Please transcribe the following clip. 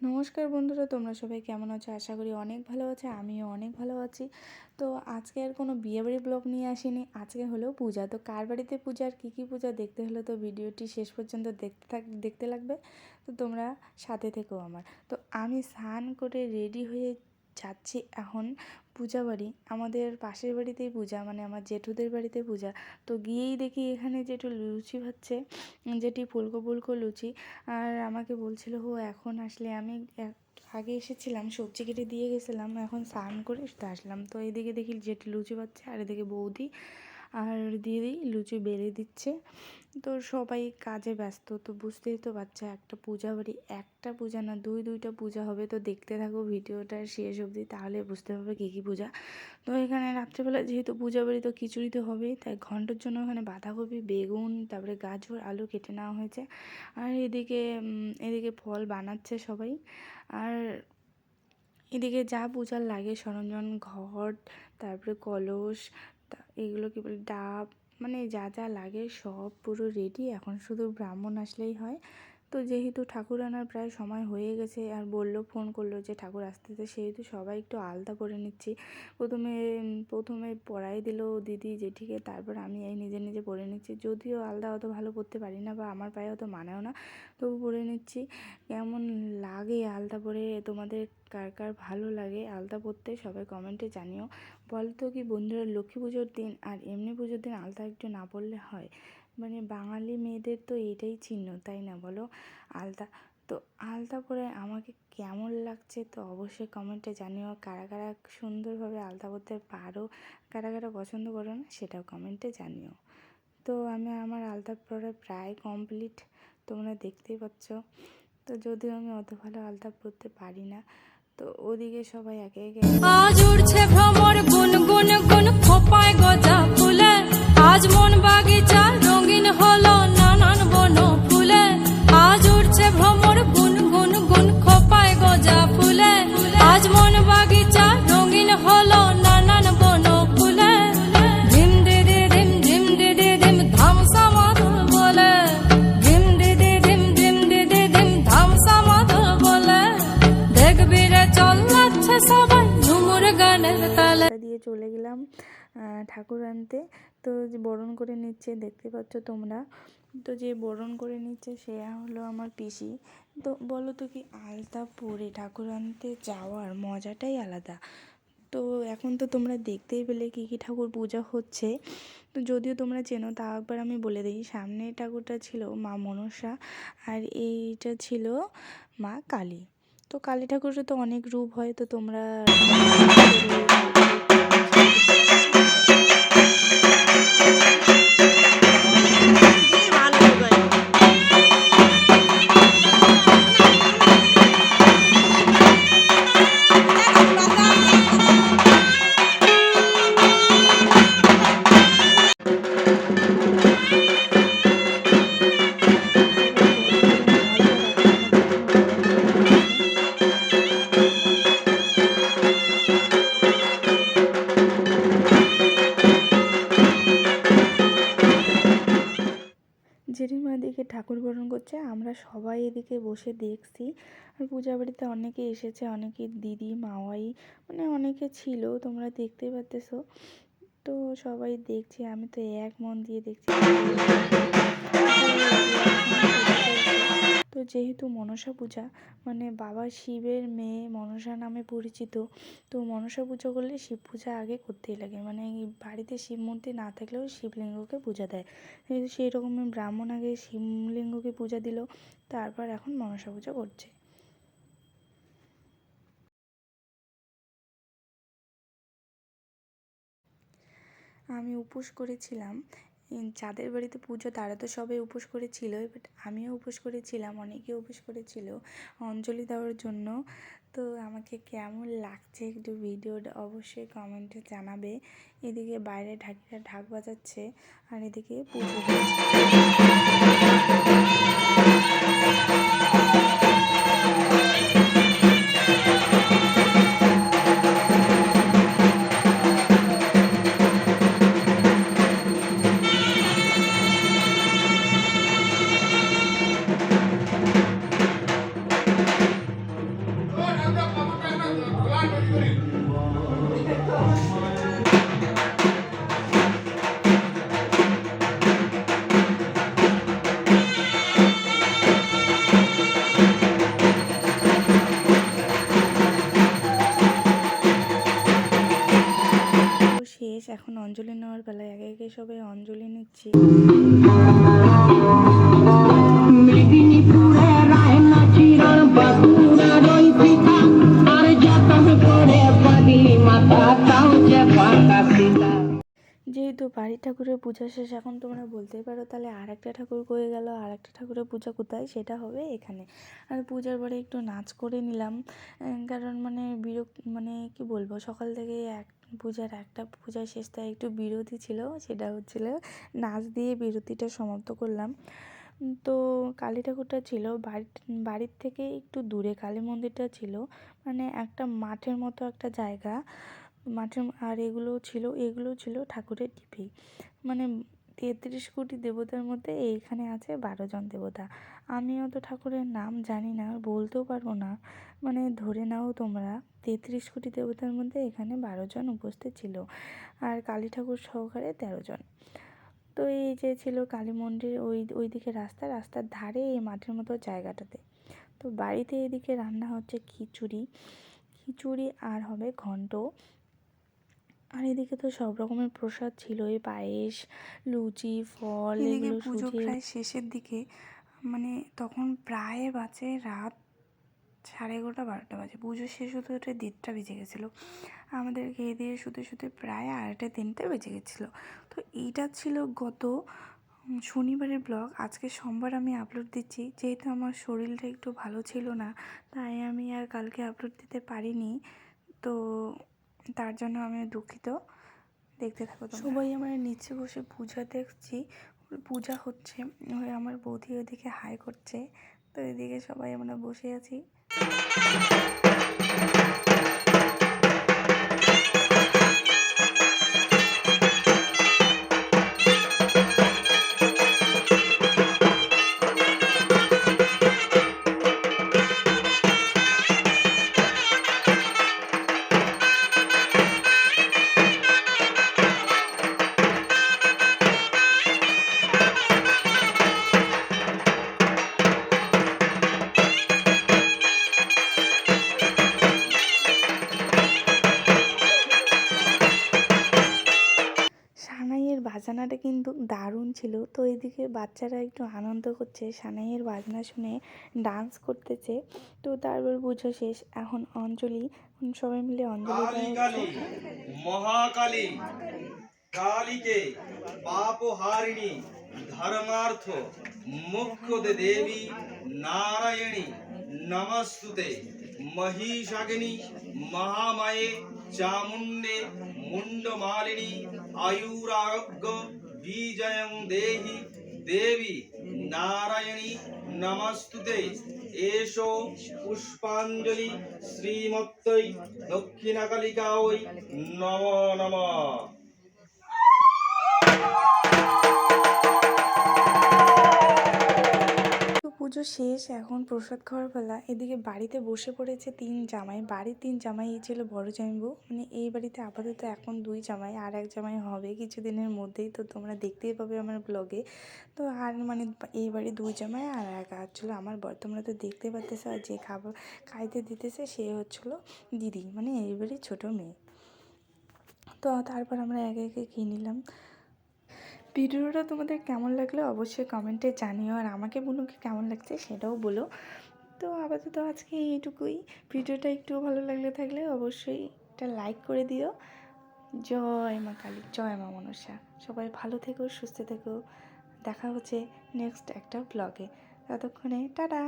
নমস্কার বন্ধুরা, তোমরা সবাই কেমন আছো? আশা করি অনেক ভালো আছে, আমিও অনেক ভালো আছি। তো আজকে আর কোনো বিয়েবাড়ি ব্লগ নিয়ে আসিনি, আজকে হলো পূজা। তো কার বাড়িতে পূজা আর কী কী পূজা দেখতে হলে তো ভিডিওটি শেষ পর্যন্ত দেখতে থাক, দেখতে লাগবে। তো তোমরা সাথে থেকো আমার। তো আমি স্নান করে রেডি হয়ে যাচ্ছি এখন পূজা বাড়ি। আমাদের পাশের বাড়িতেই পূজা মানে আমার জেঠুদের বাড়িতে পূজা। তো গিয়েই দেখি এখানে জেঠু লুচি ভাজছে, যেটি ফুলকো ফুলকো লুচি। আর আমাকে বলছিল ও এখন আসলে আমি আগে এসেছিলাম, সবজি কেটে দিয়ে গেছিলাম, এখন স্নান করে আসলাম। তো এদিকে দেখি জেঠু লুচি পাচ্ছে আর এদিকে বৌদি আর দিদি লুচি বেলে দিচ্ছে। তো সবাই কাজে ব্যস্ত, তো বুঝতেই তো বাচ্চা একটা পূজা বাড়ি, একটা পূজা না, দুই, দুইটা পূজা হবে। তো দেখতে থাকো ভিডিওটা শেষ অবধি, তাহলে বুঝতে পারবে কী কী পূজা। তো এখানে রাত্রেবেলা যেহেতু পূজা বাড়ি তো খিচুড়ি তো হবেই, তাই ঘণ্টার জন্য ওখানে বাঁধাকপি, বেগুন, তারপরে গাজর, আলু কেটে নেওয়া হয়েছে। আর এদিকে এদিকে ফল বানাচ্ছে সবাই। আর এদিকে যা পূজার লাগে, সরঞ্জাম, ঘট, তারপরে কলস তা- এগুলো কী বলে, ডাব মানে যা যা লাগে সব পুরো রেডি এখন শুধু ব্রাহ্মণ আসলেই হয়। তো যেহেতু ঠাকুর আনার প্রায় সময় হয়ে গেছে আর বলল, ফোন করল যে ঠাকুর আসতেছে সেহেতু সবাই একটু আলতা পরে নিচ্ছি। প্রথমে প্রথমে পরাই দিল দিদি জেঠিকে, তারপর আমি এই নিজে নিজে পরে নিচ্ছি। যদিও আলতা অত ভালো পরতে পারি না বা আমার পায়ে অত মানেও না, তবু পরে নিচ্ছি। কেমন লাগে আলতা পরে তোমাদের কার কার ভালো লাগে আলতা পরতে সবাই কমেন্টে জানিও। বলতো কি বন্ধুরা, লক্ষ্মী পুজোর দিন আর এমনি পুজোর দিন আলতা একটু না পরলে হয়? মানে বাঙালি মেয়েদের তো এটাই চিহ্ন, তাই না বলো? আলতা, তো আলতা পরে আমাকে কেমন লাগছে তো অবশ্যই কমেন্টে জানিও। কারা কারা সুন্দরভাবে আলতা পরতে পারো, কারা কারা পছন্দ করো না, সেটাও কমেন্টে জানিও। তো আমি, আমার আলতা পরা প্রায় কমপ্লিট তোমরা দেখতেই পাচ্ছ। তো যদিও আমি অত ভালো আলতা পরতে পারি না, তো ওদিকে সবাই একে একে ঠাকুর আনতে। তো যে বরণ করে নিচ্ছে, দেখতে পাচ্ছ তোমরা। তো যে বরণ করে নিচ্ছে সে হলো আমার পিসি। তো বলো তো কি, আলতা পরে ঠাকুর আনতে যাওয়ার মজাটাই আলাদা। তো এখন তো তোমরা দেখতেই পেলে কী কী ঠাকুর পূজা হচ্ছে। তো যদিও তোমরা চেনো, তা একবার আমি বলে দিই। সামনে ঠাকুরটা ছিল মা মনসা, আর এইটা ছিল মা কালী। তো কালী ঠাকুরের তো অনেক রূপ হয়, তো তোমরা ঠাকুর বরণ করছে, আমরা সবাই এদিকে বসে দেখছি। আর পূজা বাড়িতে অনেকে এসেছে, অনেকে দিদি মাওয়াই মানে অনেকে ছিল, তোমরা দেখতেই পারতেছো। তো সবাই দেখছি, আমি তো এক মন দিয়ে দেখছি। তো যেহেতু মনসা পূজা মানে বাবা শিবের মেয়ে মনসা নামে পরিচিত, তো মনসা পুজো করলে শিব পূজা আগে করতেই লাগে। মানে বাড়িতে শিব মূর্তি না থাকলেও শিবলিঙ্গকে পূজা দেয়। কিন্তু সেই রকমের ব্রাহ্মণ আগে শিবলিঙ্গকে পূজা দিল, তারপর এখন মনসা পূজা করছে। আমি উপোস করেছিলাম যাদের বাড়িতে পুজো তারা তো সবাই উপোস করেছিল বাট আমিও উপোস করেছিলাম অনেকে উপোস করেছিল অঞ্জলি দেওয়ার জন্য। তো আমাকে কেমন লাগছে একটু ভিডিওটা অবশ্যই কমেন্টে জানাবে। এদিকে বাইরে ঢাকিরা ঢাক বাজাচ্ছে আর এদিকে পুজো হচ্ছে। সবাই অঞ্জলি নিচ্ছি। মেদিনীপুরে রায়না চিরন বাঁকুড়ার ওই পিতা আর যতন করে পাগলি মাতা তাও যে পাকা সীতা যেহেতু বাড়ির ঠাকুরের পূজা শেষ এখন তোমরা বলতেই পারো তাহলে আর একটা ঠাকুর কয়ে গেল আর একটা ঠাকুরের পূজা কোথায়? সেটা হবে এখানে। আর পূজার পরে একটু নাচ করে নিলাম কারণ মানে বিরক্ত মানে কি বলব সকাল থেকে এক পূজার একটা পূজার শেষ তাই একটু বিরতি ছিল, সেটা হচ্ছিল নাচ দিয়ে বিরতিটা সমাপ্ত করলাম। তো কালী ঠাকুরটা ছিল বাড়ির বাড়ির থেকে একটু দূরে কালী মন্দিরটা ছিল মানে একটা মাঠের মতো একটা জায়গা। মাঠের, আর এগুলো ছিল এগুলো ছিল ঠাকুরের ঢিপি মানে তেত্রিশ কোটি দেবতার মধ্যে এইখানে আছে বারো জন দেবতা। আমি অত ঠাকুরের নাম জানি না, বলতেও পারব না। মানে ধরে নাও তোমরা, তেত্রিশ কোটি দেবতার মধ্যে এখানে বারো জন উপস্থিত ছিল আর কালী ঠাকুর সহকারে তেরো জন। তো এই যে ছিল কালী মন্দির ওই, ওইদিকে রাস্তা, রাস্তার ধারে এই মাঠের মতো জায়গাটাতে। তো বাড়িতে এদিকে রান্না হচ্ছে খিচুড়ি। খিচুড়ি আর হবে ঘন্ট। আর এদিকে তো সব রকমের প্রসাদ ছিলই পায়েস লুচি ফল এদিকে এগুলো পুজো সুজির প্রায় শেষের দিকে মানে তখন প্রায় বাজে রাত সাড়ে এগারোটা বারোটা বাজে। পুজো শেষ হতে হতে দেড়টা বেজে গেছিল। আমাদের খেয়ে দিয়ে শুতে শুতে প্রায় আড়াইটা তিনটে বেজে গেছিল। তো এইটা ছিল গত শনিবারের ব্লগ। আজকে সোমবার আমি আপলোড দিচ্ছি। যেহেতু আমার শরীরটা একটু ভালো ছিল না তাই আমি আর কালকে আপলোড দিতে পারিনি। তো তার জন্য আমি দুঃখিত। দেখতে থাকো সবাই আমার নিচে বসে পূজা দেখছি। পূজা হচ্ছে আমার বৌদি ওইদিকে হাই করছে। তো এদিকে সবাই আমরা বসে আছি। বাজনাটা কিন্তু দারুণ ছিল। তো এদিকে বাচ্চারা একটু আনন্দ করছে, সানাইয়ের বাজনা শুনে ডান্স করতেছে। তো তারপর পুজো শেষ। এখন অঞ্জলি সবাই মিলে অঞ্জলি। মহাকালী। কালীকে পাপহারিণী ধর্মার্থ, মুখ্যদে দেবী, নারায়ণী, নমস্তুতে। মহিষাগিনী, মহামায়ে, চামুণ্ডে মুন্ডমালিনী আয়ুরারোগ্য বিজয়ং দেহি দেবী নারায়ণী নমস্তুতে এসো পুষ্পাঞ্জলি শ্রীমত্তৈ দক্ষিণাকালিকা ওই নম নম পুজো শেষ, এখন প্রসাদ খাওয়ার বেলা। এদিকে বাড়িতে বসে পড়েছে তিন জামাই। বাড়ির তিন জামাই এই ছিল বড় জামাইবু। মানে এই বাড়িতে আপাতত এখন দুই জামাই, আর এক জামাই হবে কিছুদিনের মধ্যেই। তো তোমরা দেখতেই পাবে আমার ব্লগে তো আর মানে এই বাড়ি দুই জামাই আর এক, আর ছিল আমার বর। তোমরা তো দেখতে পাচ্তেছো আর যে খাবার খাইতে দিতেছে সে হচ্ছিল দিদি মানে এই বাড়ির ছোটো মেয়ে। তো তারপর আমরা একে একে খেয়ে নিলাম। ভিডিওটা তোমাদের কেমন লাগল অবশ্যই কমেন্টে জানিও, আর আমাকে বুনুকে কেমন লাগছে সেটাও বলো। তো আপাতত আজকে এইটুকুই। ভিডিওটা একটু ভালো লাগলে থাকলে অবশ্যই একটা লাইক করে দিও। জয় মা কালী, জয় মা মনসা। সবাই ভালো থেকো, সুস্থ থেকো। দেখা হচ্ছে নেক্সট একটা ব্লগে ততক্ষণে, টাটা!